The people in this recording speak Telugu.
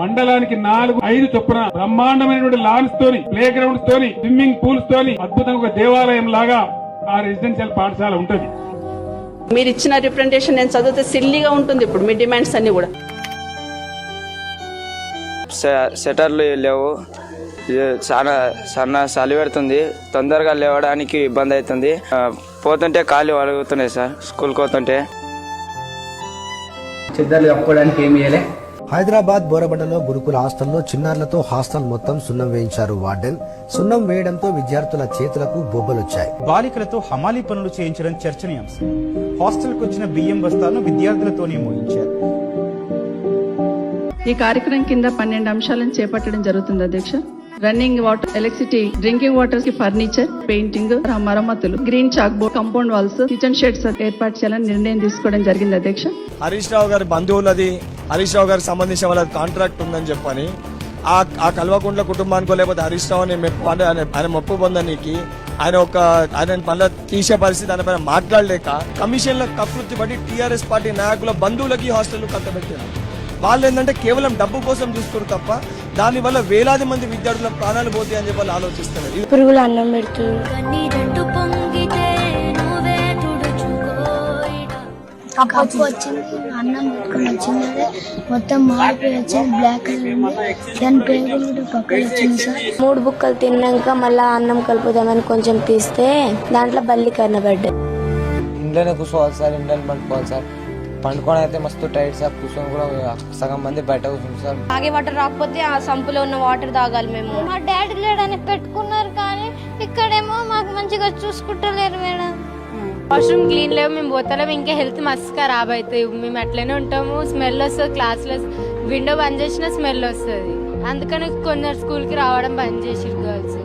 మండలానికి నాలుగు ఐదు చొప్పున బ్రహ్మాండమైనటువంటి లాన్స్ తోని ప్లే గ్రౌండ్స్ తోని స్విమ్మింగ్ పూల్స్ తోని అద్భుతంగా ఒక దేవాలయం లాగా ఆ రెసిడెన్షియల్ పాఠశాల ఉంటది. మీరు ఇచ్చిన రిప్రజెంటేషన్ నేను చదివితే సిల్లీగా ఉంటుంది ఇప్పుడు మీ డిమాండ్స్ అన్ని కూడా. సెటర్లు లేవు. చాలా సన్న చలి పెడుతుంది. తొందరగా లేవడానికి ఇబ్బంది అవుతుంది. పోతుంటే కాళ్ళు అడుగుతున్నాయి సార్ స్కూల్కి పోతుంటే. చెద్దర్లు కప్పుకోవడానికి ఏమి ఇవ్వలే హైదరాబాద్ బోరబండలో గురుకుల హాస్టల్లో చిన్నారులతో హాస్టల్ మొత్తం సున్నం వేయించారు వార్డెన్. సున్నం వేయడంతో విద్యార్థుల చేతులకు బొబ్బలొచ్చాయి. బాలికలతో హమాలీ పనులు చేయించడం చర్చనీయాంశం. హాస్టల్కు వచ్చిన బియ్యం బస్తాలను విద్యార్థులతోనే మోయించారు. ఈ కార్యక్రమం కింద పన్నెండు అంశాలను చేపట్టడం జరుగుతుంది అధ్యక్ష. రన్నింగ్ వాటర్ ఎలక్ట్రిసిటీ డ్రింకింగ్ వాటర్కి ఫర్నిచర్ పెయింటింగ్ మరమ్మతులు green chalk board compound walls kitchen sheds ఏర్పాటు చేయాలని నిర్ణయం తీసుకోవడం జరిగింది అధ్యక్ష. హరీష్ రావు గారి బంధువులది హరీష్ రావు గారికి సంబంధించిన వాళ్ళ కాంట్రాక్ట్ ఉందని చెప్పని ఆ ఆ కల్వకుంట్ల కుటుంబానికో లేకపోతే హరీష్ రావు అని మెప్పు అంటే ఆయన మొప్పు పొందనీకి ఆయన ఒక ఆయన మళ్ళీ తీసే పరిస్థితి ఆయన పైన మాట్లాడలేక కమిషన్ల కకృతి పడి టీఆర్ఎస్ పార్టీ నాయకుల బంధువులకి హాస్టల్ కట్టబెట్టారు వాళ్ళు ఏంటంటే కేవలం డబ్బు కోసం చూస్తారు తప్ప దానివల్ల వేలాది మంది విద్యార్థుల ప్రాణాలు పోతాయి అని చెప్పి వాళ్ళు ఆలోచిస్తున్నారు. ఇది పురుగులు అన్నం పెడుతుంది కప్పు వచ్చింది అన్నం పెట్టుకుని వచ్చింది అదే. మొత్తం మాడిపోయి వచ్చింది బ్లాక్ కలర్ ఉంది. దాని పేరు కూడా పక్కన వచ్చింది సార్. మూడు బుక్కలు తిన్నాక మళ్ళీ అన్నం కలుపుదామని కొంచెం తీస్తే దాంట్లో బల్లి కనబడ్డాయి ఇంట్లోనే కూర్చోవాలి సార్ ఇంట్లోనే పండుకోవాలి సార్. పండుకోవడం అయితే మస్తు టైట్ సార్ కూర్చొని కూడా సగం మంది బయట కూర్చుంటారు సార్. తాగే వాటర్ రాకపోతే ఆ సంపులో ఉన్న వాటర్ తాగాలి మేము. మా డాడీ లేడని పెట్టుకున్నారు కానీ ఇక్కడేమో మాకు మంచిగా చూసుకుంటలేరు మేడం. వాష్రూమ్ క్లీన్ లేవు మేము పోతలేము ఇంకా హెల్త్ మస్తు ఖరాబ్ మేము అట్లనే ఉంటాము. స్మెల్ వస్తుంది క్లాస్లో. విండో బంద్ చేసినా స్మెల్ వస్తుంది. అందుకని కొందరు స్కూల్కి రావడం బంద్ చేసి గర్ల్స్.